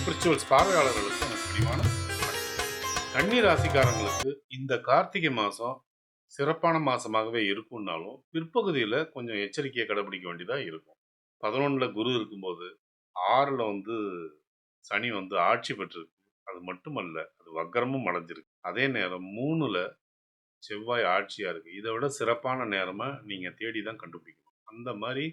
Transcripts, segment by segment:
Spirituals பார்வையாளர்களுக்கு முக்கியமான கன்னி ராசிக்காரங்களுக்கு இந்த கார்த்திகை மாதம் சிறப்பான மாதமாகவே இருக்கும்னாலும் பிற்பகுதியில் கொஞ்சம் எச்சரிக்கையை கடைபிடிக்க வேண்டியதாக இருக்கும். பதினொன்றில் குரு இருக்கும்போது ஆறில் வந்து சனி வந்து ஆட்சி பெற்றிருக்கு. அது மட்டுமல்ல அது வக்கரமும் அடைஞ்சிருக்கு. அதே நேரம் மூணில் செவ்வாய் ஆட்சியாக இருக்குது இதை விட சிறப்பான நேரமாக நீங்கள் தேடி தான் கண்டுபிடிக்கணும். அந்த மாதிரி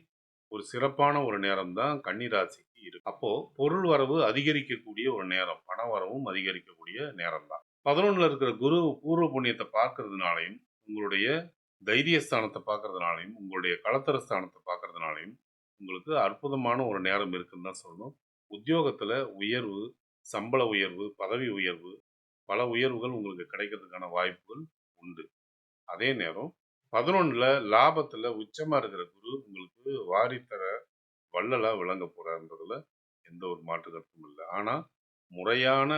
ஒரு சிறப்பான ஒரு நேரம் தான் கன்னிராசிக்கு இருக்கு. அப்போ பொருள் வரவு அதிகரிக்கக்கூடிய ஒரு நேரம் பண வரவும் அதிகரிக்கக்கூடிய நேரம் தான் பதினொன்னுல இருக்கிற குரு பூர்வ புண்ணியத்தை பார்க்கறதுனாலையும் உங்களுடைய தைரியஸ்தானத்தை பார்க்கறதுனாலையும் உங்களுடைய களத்தர ஸ்தானத்தை பார்க்கறதுனாலையும் உங்களுக்கு அற்புதமான ஒரு நேரம் இருக்குன்னு தான் சொல்லணும். உத்தியோகத்துல உயர்வு சம்பள உயர்வு பதவி உயர்வு பல உயர்வுகள் உங்களுக்கு கிடைக்கிறதுக்கான வாய்ப்புகள் உண்டு. அதே நேரம் பதினொன்றில் லாபத்துல உச்சமா இருக்கிற குரு வந்து வாரித்தர வள்ளலாக விளங்க போகிறாருன்றதுல எந்த ஒரு மாற்று கருத்தும் இல்லை. ஆனால் முறையான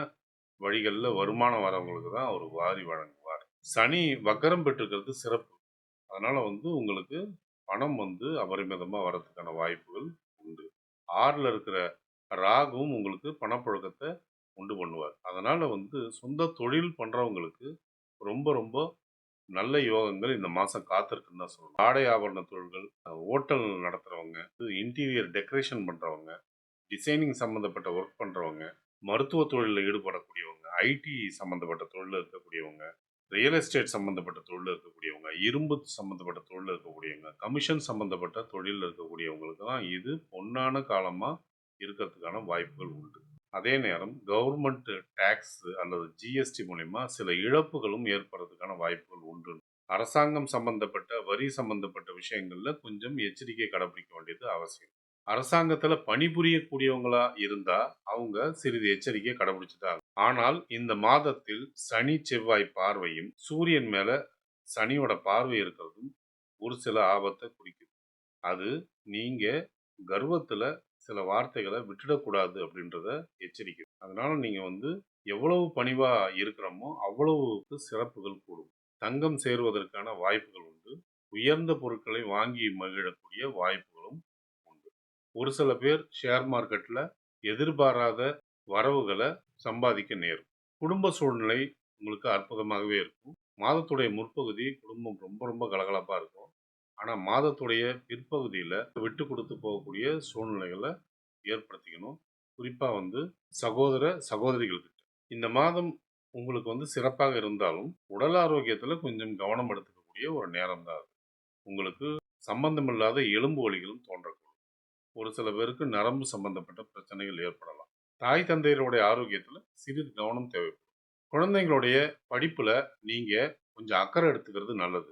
வழிகளில் வருமானம் வரவங்களுக்கு தான் அவர் வாரி வழங்குவார். சனி வக்கரம் பெற்றுக்கிறது சிறப்பு. அதனால் வந்து உங்களுக்கு பணம் வந்து அபரிமிதமாக வர்றதுக்கான வாய்ப்புகள் உண்டு. ஆறில் இருக்கிற ராகுவும் உங்களுக்கு பணப்புழக்கத்தை உண்டு பண்ணுவார். அதனால் வந்து சொந்த தொழில் பண்ணுறவங்களுக்கு ரொம்ப ரொம்ப நல்ல யோகங்கள் இந்த மாதம் காத்திருக்குன்னு தான் சொல்லணும். ஆடை ஆபரண தொழில்கள் ஹோட்டல் நடத்துகிறவங்க இன்டீரியர் டெக்கரேஷன் பண்ணுறவங்க டிசைனிங் சம்மந்தப்பட்ட ஒர்க் பண்ணுறவங்க மருத்துவ தொழிலில் ஈடுபடக்கூடியவங்க ஐடி சம்மந்தப்பட்ட தொழிலில் இருக்கக்கூடியவங்க ரியல் எஸ்டேட் சம்மந்தப்பட்ட தொழிலில் இருக்கக்கூடியவங்க இரும்பு சம்மந்தப்பட்ட தொழிலில் இருக்கக்கூடியவங்க கமிஷன் சம்மந்தப்பட்ட தொழிலில் இருக்கக்கூடியவங்களுக்கு தான் இது பொன்னான காலமாக இருக்கிறதுக்கான வாய்ப்புகள் உண்டு. அதே நேரம் கவர்மெண்ட் டேக்ஸ் அல்லது ஜிஎஸ்டி மூலிமா சில இழப்புகளும் ஏற்படுறதுக்கான வாய்ப்புகள் உண்டு. அரசாங்கம் சம்பந்தப்பட்ட வரி சம்பந்தப்பட்ட விஷயங்களில் கொஞ்சம் எச்சரிக்கை கடைபிடிக்க வேண்டியது அவசியம். அரசாங்கத்தில் பணிபுரியக்கூடியவங்களா இருந்தா அவங்க சிறிது எச்சரிக்கையை கடைபிடிச்சிட்டாங்க ஆனால் இந்த மாதத்தில் சனி செவ்வாய் பார்வையும் சூரியன் மேல சனியோட பார்வை இருக்கிறதும் ஒரு சில ஆபத்தை குறிக்குது. அது நீங்க கர்வத்தில் சில வார்த்தைகளை விட்டுடக்கூடாது அப்படின்றத எச்சரிக்கை. அதனால நீங்கள் வந்து எவ்வளவு பணிவாக இருக்கிறோமோ அவ்வளவுக்கு சிறப்புகள் கூடும். தங்கம் சேருவதற்கான வாய்ப்புகள் உண்டு. உயர்ந்த பொருட்களை வாங்கி மகிழக்கூடிய வாய்ப்புகளும் உண்டு. ஒரு சில பேர் ஷேர் மார்க்கெட்டில் எதிர்பாராத வரவுகளை சம்பாதிக்க நேரும். குடும்ப சூழ்நிலை உங்களுக்கு அற்புதமாகவே இருக்கும். மாதத்துடைய முற்பகுதி குடும்பம் ரொம்ப ரொம்ப கலகலப்பாக இருக்கும். ஆனா மாதத்துடைய பிற்பகுதியில விட்டு கொடுத்து போகக்கூடிய சூழ்நிலைகளை ஏற்படுத்திக்கணும். குறிப்பா வந்து சகோதர சகோதரிகள் கிட்ட இந்த மாதம் உங்களுக்கு வந்து சிறப்பாக இருந்தாலும் உடல் ஆரோக்கியத்துல கொஞ்சம் கவனம் எடுத்துக்கக்கூடிய ஒரு நேரம் தான் அது. உங்களுக்கு சம்பந்தமில்லாத எலும்பு வலிகளும் தோன்றக்கூடும். ஒரு சில பேருக்கு நரம்பு சம்பந்தப்பட்ட பிரச்சனைகள் ஏற்படலாம். தாய் தந்தையருடைய ஆரோக்கியத்துல சிறிது கவனம் தேவைப்படும். குழந்தைங்களுடைய படிப்புல நீங்க கொஞ்சம் அக்கறை எடுத்துக்கிறது நல்லது.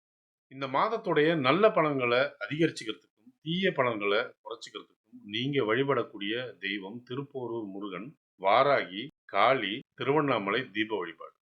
இந்த மாதத்துடைய நல்ல பலன்களை அதிகரிச்சுக்கிறதுக்கும் தீய பலன்களை குறைச்சிக்கிறதுக்கும் நீங்க வழிபடக்கூடிய தெய்வம் திருப்போரூர் முருகன் வாராகி காளி திருவண்ணாமலை தீப வழிபாடு.